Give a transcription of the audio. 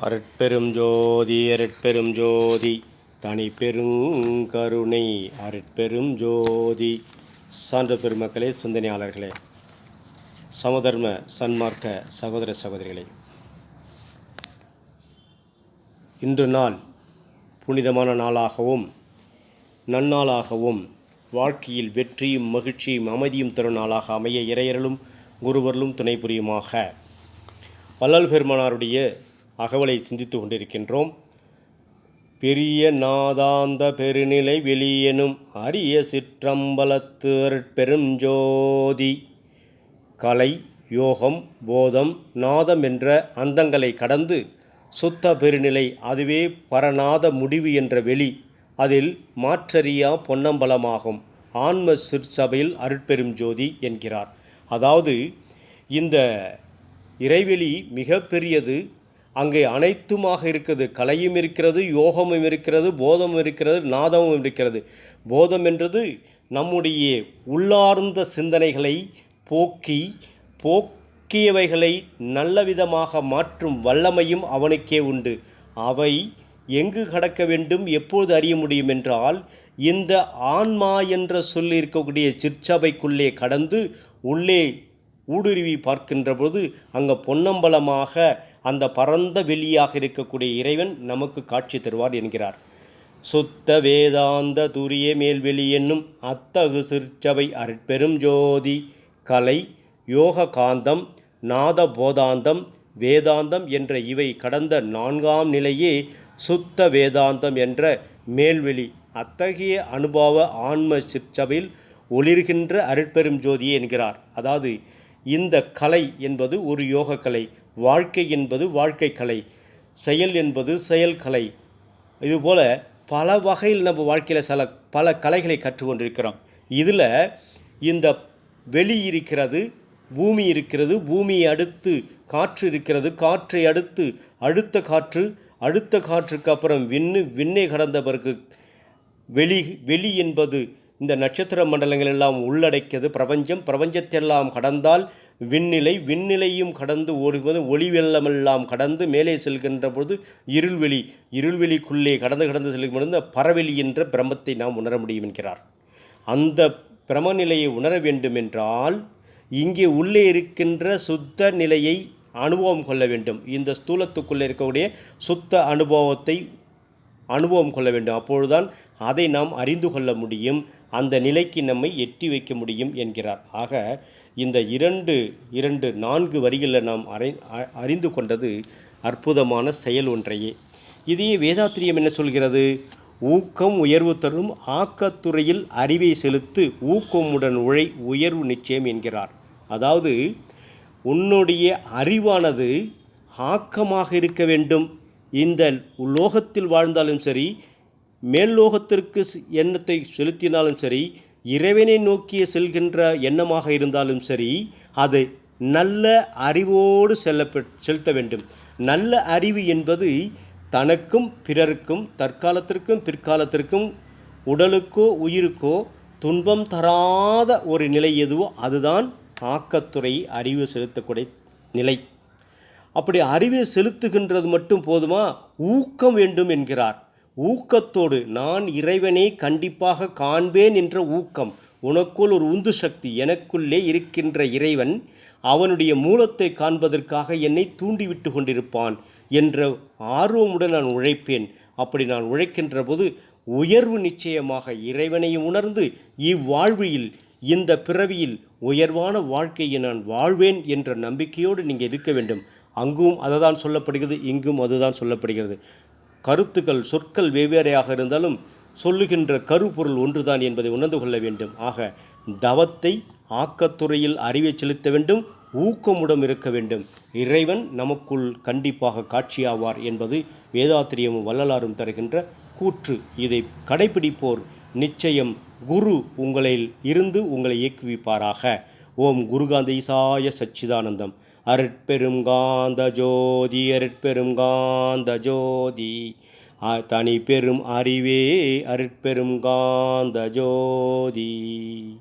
அருட்பெரும் ஜோதி அருட்பெரும் ஜோதி. தனி பெருங்கருணை அருட்பெரும் ஜோதி. சான்ற பெருமக்களே சிந்தனையாளர்களே சமதர்ம சன்மார்க்க சகோதர சகோதரிகளே. இன்று நாள் புனிதமான நாளாகவும் நன்னாளாகவும் வாழ்க்கையில் வெற்றியும் மகிழ்ச்சியும் அமைதியும் தரும் நாளாக அமைய இறையர்களும் குருவர்களும் துணை புரியுமாக. வள்ளல் பெருமானாருடைய அகவலை சிந்தித்து கொண்டிருக்கின்றோம். பெரிய நாதாந்த பெருநிலை வெளியெனும் அரிய சிற்றம்பலத்து பெருஞ்சோதி கலை யோகம் போதம் நாதம் என்ற அந்தங்களை கடந்து சுத்த பெருநிலை அதுவே பரநாத முடிவு என்ற வெளி அதில் மாற்றறியா பொன்னம்பலமாகும். ஆன்ம சிற்சபையில் அருட்பெரும் ஜோதி என்கிறார். அதாவது இந்த இறைவெளி மிக பெரியது அங்கே அனைத்துமாக இருக்கிறது கலையும் இருக்கிறது யோகமும் இருக்கிறது போதமும் இருக்கிறது நாதமும் இருக்கிறது. போதம் என்றது நம்முடைய உள்ளார்ந்த சிந்தனைகளை போக்கி போக்கியவைகளை நல்ல விதமாக மாற்றும் வல்லமையும் அவனுக்கே உண்டு. அவை எங்கு கடக்க வேண்டும் எப்பொழுது அறிய முடியும் என்றால் இந்த ஆன்மா என்ற சொல்லி இருக்கக்கூடிய சிற்சபைக்குள்ளே கடந்து உள்ளே ஊடுருவி பார்க்கின்ற பொழுது அங்கே பொன்னம்பலமாக அந்த பரந்த வெளியாக இருக்கக்கூடிய இறைவன் நமக்கு காட்சி தருவார் என்கிறார். சுத்த வேதாந்த துரிய மேல்வெளி என்னும் அத்தகு சிற்சபை அற்பெரும் ஜோதி கலை யோக காந்தம் நாத போதாந்தம் வேதாந்தம் என்ற இவை கடந்த நான்காம் நிலையே சுத்த வேதாந்தம் என்ற மேல்வெளி அத்தகைய அனுபவ ஆன்ம சிற்சபையில் ஒளிர்கின்ற அருட்பெரும் ஜோதியே என்கிறார். அதாவது இந்த கலை என்பது ஒரு யோக கலை வாழ்க்கை என்பது வாழ்க்கை கலை செயல் என்பது செயல் கலை இதுபோல் பல வகையில் நம்ம வாழ்க்கையில் சில பல கலைகளை கற்றுக்கொண்டிருக்கிறோம். இதில் இந்த வெளி இருக்கிறது பூமி இருக்கிறது பூமியை அடுத்து காற்று இருக்கிறது காற்றை அடுத்து அடுத்த காற்று அடுத்த காற்றுக்கு அப்புறம் விண்ணு விண்ணை கடந்த பிறகு வெளி வெளி என்பது இந்த நட்சத்திர மண்டலங்கள் எல்லாம் உள்ளடக்கியது. பிரபஞ்சம் பிரபஞ்சத்தெல்லாம் கடந்தால் விண்ணிலை விண்ணிலையும் கடந்து ஓடுவது ஒளி வெள்ளமெல்லாம் கடந்து மேலே செல்கின்ற பொழுது இருள்வெளி இருள்வெளிக்குள்ளே கடந்து கடந்து செல்லும் பொழுது இந்த பரவெளி என்ற பிரமத்தை நாம் உணர முடியும் என்கிறார். அந்த பிரமநிலையை உணர வேண்டுமென்றால் இங்கே உள்ளே இருக்கின்ற சுத்த நிலையை அனுபவம் கொள்ள வேண்டும். இந்த ஸ்தூலத்துக்குள்ளே இருக்கக்கூடிய சுத்த அனுபவத்தை அனுபவம் கொள்ள வேண்டும். அப்பொழுதுதான் அதை நாம் அறிந்து கொள்ள முடியும். அந்த நிலைக்கு நம்மை எட்டி வைக்க முடியும் என்கிறார். ஆக இந்த இரண்டு இரண்டு நான்கு வரிகளில் நாம் அறை அ- அறிந்து கொண்டது அற்புதமான செயல் ஒன்றையே. இதையே வேதாத்திரியம் என்ன சொல்கிறது? ஊக்கம் உயர்வு தரும் ஆக்கத்துறையில் அறிவை செலுத்து ஊக்கமுடன் உழை உயர்வு நிச்சயம் என்கிறார். அதாவது உன்னுடைய அறிவானது ஆக்கமாக இருக்க வேண்டும். இந்த லோகத்தில் வாழ்ந்தாலும் சரி மேல் லோகத்திற்கு எண்ணத்தை செலுத்தினாலும் சரி இறைவனை நோக்கிய செல்கின்ற எண்ணமாக இருந்தாலும் சரி அது நல்ல அறிவோடு செல்ல செலுத்த வேண்டும். நல்ல அறிவு என்பது தனக்கும் பிறருக்கும் தற்காலத்திற்கும் பிற்காலத்திற்கும் உடலுக்கோ உயிருக்கோ துன்பம் தராத ஒரு நிலை எதுவோ அதுதான் ஆக்கத்துறை அறிவு செலுத்தக்கூடிய நிலை. அப்படி அறிவை செலுத்துகின்றது மட்டும் போதுமா? ஊக்கம் வேண்டும் என்கிறார். ஊக்கத்தோடு நான் இறைவனை கண்டிப்பாக காண்பேன் என்ற ஊக்கம் உனக்குள் ஒரு உந்து சக்தி எனக்குள்ளே இருக்கின்ற இறைவன் அவனுடைய மூலத்தை காண்பதற்காக என்னை தூண்டிவிட்டு கொண்டிருப்பான் என்ற ஆர்வமுடன் நான் உழைப்பேன். அப்படி நான் உழைக்கின்ற போது உயர்வு நிச்சயமாக இறைவனையும் உணர்ந்து இவ்வாழ்வியில் இந்த பிறவியில் உயர்வான வாழ்க்கையை நான் வாழ்வேன் என்ற நம்பிக்கையோடு நீங்கள் இருக்க வேண்டும். அங்கும் அதுதான் சொல்லப்படுகிறது இங்கும் அதுதான் சொல்லப்படுகிறது. கருத்துக்கள் சொற்கள் வெவ்வேறையாக இருந்தாலும் சொல்லுகின்ற கருப்பொருள் ஒன்றுதான் என்பதை உணர்ந்து கொள்ள வேண்டும். ஆக தவத்தை ஆக்கத்துறையில் அறிவை செலுத்த வேண்டும் ஊக்கமுடன் இருக்க வேண்டும். இறைவன் நமக்குள் கண்டிப்பாக காட்சியாவார் என்பது வேதாத்திரியமும் வள்ளலாரும் தருகின்ற கூற்று. இதை கடைபிடிப்போர் நிச்சயம் குரு உங்களில் இருந்து உங்களை இயக்குவிப்பாராக. ஓம் குருகாந்த ஈசாய சச்சிதானந்தம். அருட்பெருங்காந்த ஜோதி அருட்பெருங்காந்த ஜோதி. அ- தனி பெரும் அறிவே அருட்பெருங்காந்த ஜோதி.